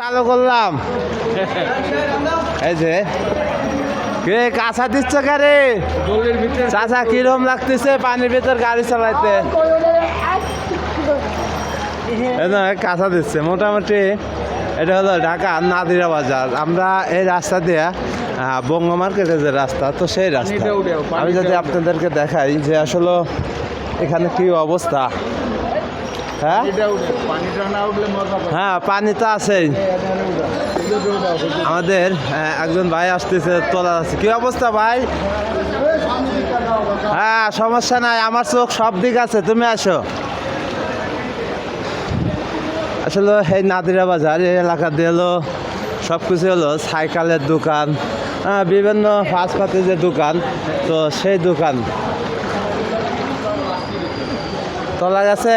চালু করলাম। এই যে। কে কাঁচা দিচ্ছ কারে চাচা কিরম লাগতেছে পানির ভিতর গাড়ি চালাইতে? কাঁচা দিচ্ছে। মোটামুটি এটা হলো ঢাকা নাদিরা বাজার। আমরা এই রাস্তা দিয়ে বঙ্গ মার্কেটের যে রাস্তা তো সেই রাস্তা। আমি যদি আপনাদেরকে দেখাই যে আসলে এখানে কি অবস্থা। হ্যাঁ? হ্যাঁ পানি তো আছেই। আমাদের আহ, একজন ভাই আসতেছে তোলা আছে। কি অবস্থা ভাই? হ্যাঁ সমস্যা নাই আমার চোখ সব দিক আছে তুমি আসো। আসলে এই নাদিরা বাজার এই এলাকা দিয়ে হলো সব কিছু হলো সাইকেলের দোকান হ্যাঁ, বিভিন্ন ফাস্টপাতের যে দোকান তো সেই দোকান। তোলা গেছে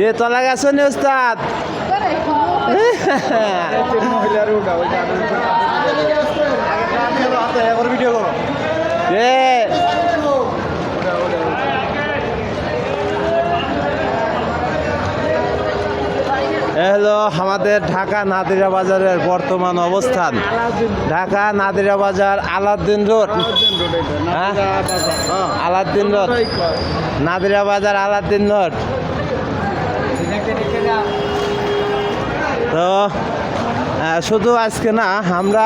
কে তোলা গেছে নি আমাদের ঢাকা নাদিরা বাজারের বর্তমান অবস্থান। ঢাকা নাদিরা বাজার আলাউদ্দিন রোড। হ্যাঁ? আলাউদ্দিন রোড। নাদিরা বাজার আলাউদ্দিন রোড। তো শুধু আজকে না, আমরা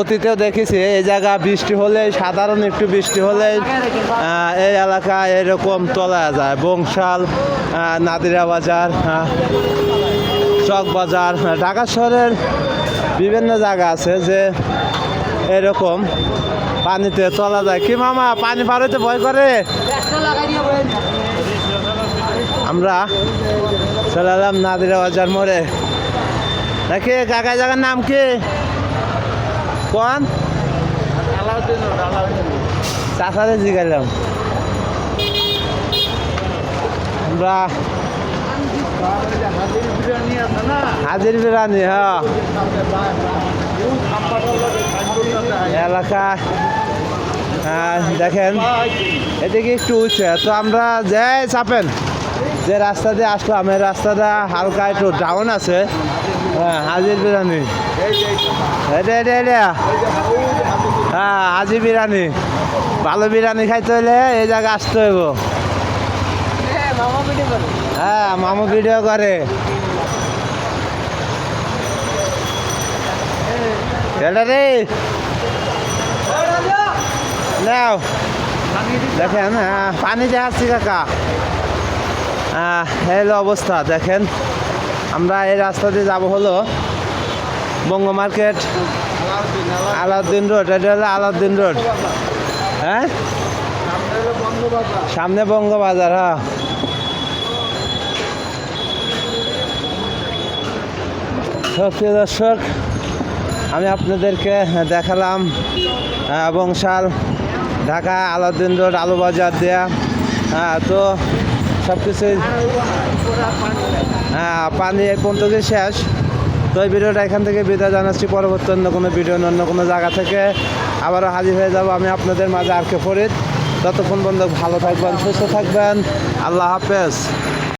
অতীতেও দেখেছি, এই জায়গা বৃষ্টি হলেই সাধারণ একটু বৃষ্টি হলে এই এলাকায় এরকম তোলা যায়। বংশাল নাদিরা বাজার চক বাজার ঢাকা শহরের বিভিন্ন জায়গা আছে যে এরকম পানিতে তোলা যায়। কি মামা, পানি পার হইতে ভয় করে? আমরা চলে এলাম নাদিরা বাজার মোড়ে। নাকি কাকা জায়গার নাম কি? কোন? চাষারে জিগাইলাম। আমরা হাজির বিরানি হ্যাঁ এলাকা দেখেন এদিকে একটু উঁচু। তো আমরা যাই চাপেন যে রাস্তা দিয়ে আসলাম এই রাস্তাটা হালকা একটু ডাউন আছে। হ্যাঁ হাজির বিরিয়ানি। এটা এটা এটা হ্যাঁ হাজির বিরিয়ানি। ভালো বিরিয়ানি খাইতে হলে এই জায়গায় আসতে হইব। হ্যাঁ মামু ভিডিও করে। এটা রে। নাও। দেখেন হ্যাঁ, পানি দেখাচ্ছি কাকা। হ্যাঁ, এই অবস্থা দেখেন। আমরা এই রাস্তা দিয়ে যাব হলো বঙ্গ মার্কেট, আলাউদ্দিন রোড। এটা হলো আলাউদ্দিন রোড। হ্যাঁ? সামনে বঙ্গ বাজার হ্যাঁ প্রিয় দর্শক, আমি আপনাদেরকে দেখালাম বংশাল, ঢাকা, আলাউদ্দিন রোড আলু বাজার দেয়া। হ্যাঁ তো সব কিছুই হ্যাঁ পানি এই পর্যন্ত শেষ। তো এই ভিডিওটা এখান থেকে বিদায় জানাচ্ছি। পরবর্তী অন্য কোনো ভিডিও অন্য কোনো জায়গা থেকে আবারও হাজির হয়ে যাব আমি আপনাদের মাঝে আর কে ফরিদ। ততক্ষণ বন্ধু ভালো থাকবেন, সুস্থ থাকবেন। আল্লাহ হাফেজ।